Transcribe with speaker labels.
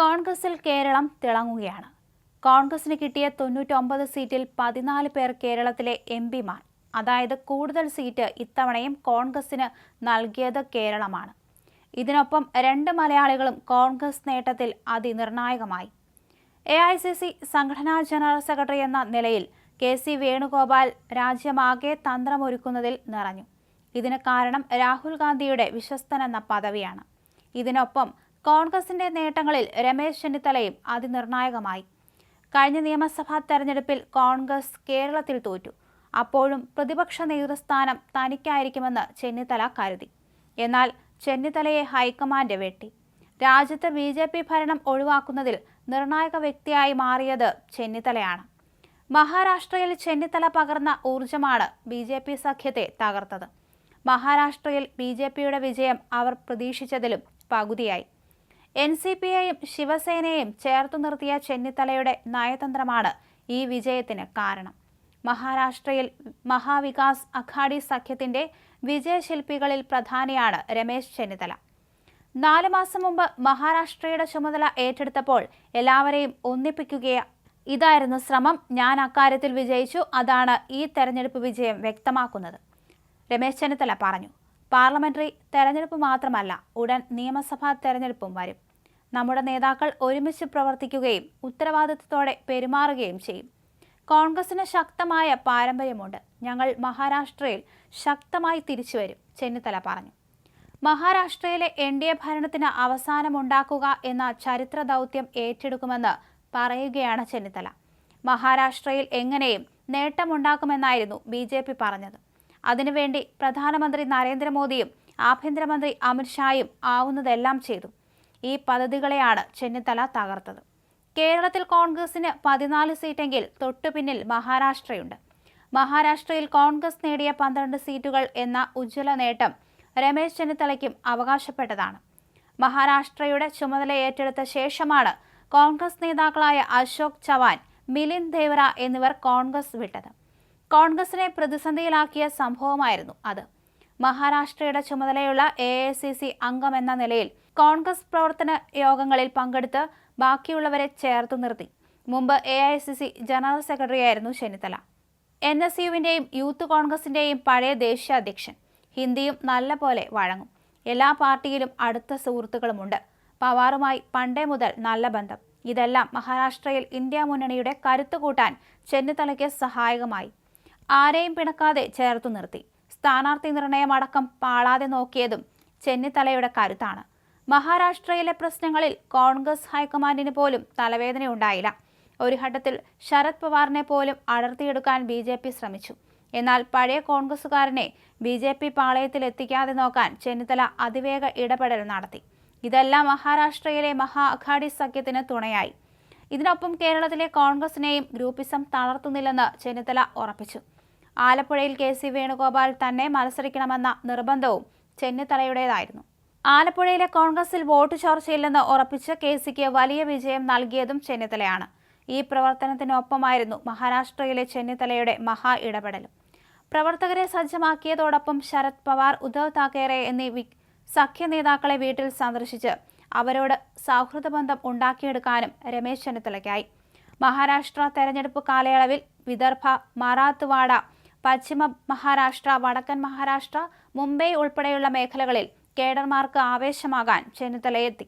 Speaker 1: കോൺഗ്രസിൽ കേരളം തിളങ്ങുകയാണ്. കോൺഗ്രസിന് കിട്ടിയ തൊണ്ണൂറ്റൊമ്പത് സീറ്റിൽ പതിനാല് പേർ കേരളത്തിലെ എം പിമാർ. അതായത് കൂടുതൽ സീറ്റ് ഇത്തവണയും കോൺഗ്രസിന് നൽകിയത് കേരളമാണ്. ഇതിനൊപ്പം രണ്ട് മലയാളികളും കോൺഗ്രസ് നേട്ടത്തിൽ അതിനിർണായകമായി. എ ഐ സി സി സംഘടനാ ജനറൽ സെക്രട്ടറി എന്ന നിലയിൽ കെ സി വേണുഗോപാൽ രാജ്യമാകെ തന്ത്രമൊരുക്കുന്നതിൽ നിറഞ്ഞു. ഇതിന് കാരണം രാഹുൽ ഗാന്ധിയുടെ വിശ്വസ്തനെന്ന പദവിയാണ്. ഇതിനൊപ്പം കോൺഗ്രസിന്റെ നേട്ടങ്ങളിൽ രമേശ് ചെന്നിത്തലയും അതിനിർണായകമായി. കഴിഞ്ഞ നിയമസഭാ തെരഞ്ഞെടുപ്പിൽ കോൺഗ്രസ് കേരളത്തിൽ തോറ്റു. അപ്പോഴും പ്രതിപക്ഷ നേതൃസ്ഥാനം തനിക്കായിരിക്കുമെന്ന് ചെന്നിത്തല കരുതി. എന്നാൽ ചെന്നിത്തലയെ ഹൈക്കമാൻഡ് വെട്ടി. രാജ്യത്ത് ബി ജെ പി ഭരണം ഒഴിവാക്കുന്നതിൽ നിർണായക വ്യക്തിയായി മാറിയത് ചെന്നിത്തലയാണ്. മഹാരാഷ്ട്രയിൽ ചെന്നിത്തല പകർന്ന ഊർജമാണ് ബി ജെ പി സഖ്യത്തെ തകർത്തത്. മഹാരാഷ്ട്രയിൽ ബി ജെ പിയുടെ വിജയം അവർ പ്രതീക്ഷിച്ചതിലും പകുതിയായി. എൻ സി പിയെയും ശിവസേനയെയും ചേർത്തു നിർത്തിയ ചെന്നിത്തലയുടെ നയതന്ത്രമാണ് ഈ വിജയത്തിന് കാരണം. മഹാരാഷ്ട്രയിൽ മഹാവികാസ് അഘാഡി സഖ്യത്തിന്റെ വിജയശില്പികളിൽ പ്രധാനിയാണ് രമേശ് ചെന്നിത്തല. നാല് മാസം മുമ്പ് മഹാരാഷ്ട്രയുടെ ചുമതല ഏറ്റെടുത്തപ്പോൾ എല്ലാവരെയും ഒന്നിപ്പിക്കുകയ ഇതായിരുന്നു ശ്രമം. ഞാൻ അക്കാര്യത്തിൽ വിജയിച്ചു. അതാണ് ഈ തെരഞ്ഞെടുപ്പ് വിജയം വ്യക്തമാക്കുന്നത്. രമേശ് ചെന്നിത്തല പറഞ്ഞു പാർലമെന്ററി തെരഞ്ഞെടുപ്പ് മാത്രമല്ല ഉടൻ നിയമസഭാ തെരഞ്ഞെടുപ്പും വരും. നമ്മുടെ നേതാക്കൾ ഒരുമിച്ച് പ്രവർത്തിക്കുകയും ഉത്തരവാദിത്വത്തോടെ പെരുമാറുകയും ചെയ്യും. കോൺഗ്രസിന് ശക്തമായ പാരമ്പര്യമുണ്ട്. ഞങ്ങൾ മഹാരാഷ്ട്രയിൽ ശക്തമായി തിരിച്ചുവരും ചെന്നിത്തല പറഞ്ഞു. മഹാരാഷ്ട്രയിലെ എൻ ഡി എ ഭരണത്തിന് അവസാനമുണ്ടാക്കുക എന്ന ചരിത്ര ദൗത്യം ഏറ്റെടുക്കുമെന്ന് പറയുകയാണ് ചെന്നിത്തല. മഹാരാഷ്ട്രയിൽ എങ്ങനെയും നേട്ടമുണ്ടാക്കുമെന്നായിരുന്നു ബി ജെ പി പറഞ്ഞത്. അതിനുവേണ്ടി പ്രധാനമന്ത്രി നരേന്ദ്രമോദിയും ആഭ്യന്തരമന്ത്രി അമിത്ഷായും ആവുന്നതെല്ലാം ചെയ്തു. ഈ പദ്ധതികളെയാണ് ചെന്നിത്തല തകർത്തത്. കേരളത്തിൽ കോൺഗ്രസിന് പതിനാല് സീറ്റെങ്കിൽ തൊട്ടുപിന്നിൽ മഹാരാഷ്ട്രയുണ്ട്. മഹാരാഷ്ട്രയിൽ കോൺഗ്രസ് നേടിയ പന്ത്രണ്ട് സീറ്റുകൾ എന്ന ഉജ്ജ്വല നേട്ടം രമേശ് ചെന്നിത്തലയ്ക്കും അവകാശപ്പെട്ടതാണ്. മഹാരാഷ്ട്രയുടെ ചുമതല ഏറ്റെടുത്ത ശേഷമാണ് കോൺഗ്രസ് നേതാക്കളായ അശോക് ചവാൻ മിലിൻ ദേവറ എന്നിവർ കോൺഗ്രസ് വിട്ടത്. കോൺഗ്രസിനെ പ്രതിസന്ധിയിലാക്കിയ സംഭവമായിരുന്നു അത്. മഹാരാഷ്ട്രയുടെ ചുമതലയുള്ള എ ഐ സി നിലയിൽ കോൺഗ്രസ് പ്രവർത്തന യോഗങ്ങളിൽ പങ്കെടുത്ത് ബാക്കിയുള്ളവരെ ചേർത്തു നിർത്തി. മുമ്പ് A I C C general സെക്രട്ടറിയായിരുന്നു Chennithala N S യുവിന്റെയും യൂത്ത് കോൺഗ്രസിന്റെയും പഴയ ദേശീയ അധ്യക്ഷൻ. ഹിന്ദിയും നല്ല പോലെ വഴങ്ങും. എല്ലാ പാർട്ടിയിലും അടുത്ത സുഹൃത്തുക്കളുമുണ്ട്. പവാറുമായി പണ്ടേ മുതൽ നല്ല ബന്ധം. ഇതെല്ലാം മഹാരാഷ്ട്രയിൽ ഇന്ത്യ മുന്നണിയുടെ കരുത്തു കൂട്ടാൻ ചെന്നിത്തലയ്ക്ക് സഹായകമായി. ആരെയും പിണക്കാതെ ചേർത്തു നിർത്തി. സ്ഥാനാർത്ഥി നിർണയമടക്കം പാളാതെ നോക്കിയതും ചെന്നിത്തലയുടെ കരുത്താണ്. മഹാരാഷ്ട്രയിലെ പ്രശ്നങ്ങളിൽ കോൺഗ്രസ് ഹൈക്കമാൻഡിന് പോലും തലവേദനയുണ്ടായില്ല. ഒരു ഘട്ടത്തിൽ ശരത് പവാറിനെ പോലും അടർത്തിയെടുക്കാൻ ബി ജെ പി ശ്രമിച്ചു. എന്നാൽ പഴയ കോൺഗ്രസുകാരനെ ബി ജെ പി പാളയത്തിൽ എത്തിക്കാതെ നോക്കാൻ ചെന്നിത്തല അതിവേഗ ഇടപെടൽ നടത്തി. ഇതെല്ലാം മഹാരാഷ്ട്രയിലെ മഹാ അഘാഡി സഖ്യത്തിന് തുണയായി. ഇതിനൊപ്പം കേരളത്തിലെ കോൺഗ്രസിനെയും ഗ്രൂപ്പിസം തളർത്തുന്നില്ലെന്ന് ചെന്നിത്തല ഉറപ്പിച്ചു. ആലപ്പുഴയിൽ കെ സി വേണുഗോപാൽ തന്നെ മത്സരിക്കണമെന്ന നിർബന്ധവും ചെന്നിത്തലയുടേതായിരുന്നു. ആലപ്പുഴയിലെ കോൺഗ്രസിൽ വോട്ട് ചോർച്ചയില്ലെന്ന് ഉറപ്പിച്ച് കെ സിക്ക് വലിയ വിജയം നൽകിയതും ചെന്നിത്തലയാണ്. ഈ പ്രവർത്തനത്തിനൊപ്പമായിരുന്നു മഹാരാഷ്ട്രയിലെ ചെന്നിത്തലയുടെ മഹാ ഇടപെടലും പ്രവർത്തകരെ സജ്ജമാക്കിയതോടൊപ്പം ശരത് പവാർ ഉദ്ധവ് താക്കറെ എന്നീ സഖ്യ നേതാക്കളെ വീട്ടിൽ സന്ദർശിച്ച് അവരോട് സൗഹൃദ ബന്ധം ഉണ്ടാക്കിയെടുക്കാനും രമേശ് ചെന്നിത്തലയ്ക്കായി. മഹാരാഷ്ട്ര തെരഞ്ഞെടുപ്പ് കാലയളവിൽ വിദർഭ മറാത്ത്വാഡ പശ്ചിമ മഹാരാഷ്ട്ര വടക്കൻ മഹാരാഷ്ട്ര മുംബൈ ഉൾപ്പെടെയുള്ള മേഖലകളിൽ കേഡർമാർക്ക് ആവേശമാകാൻ ചെന്നിത്തലയെത്തി.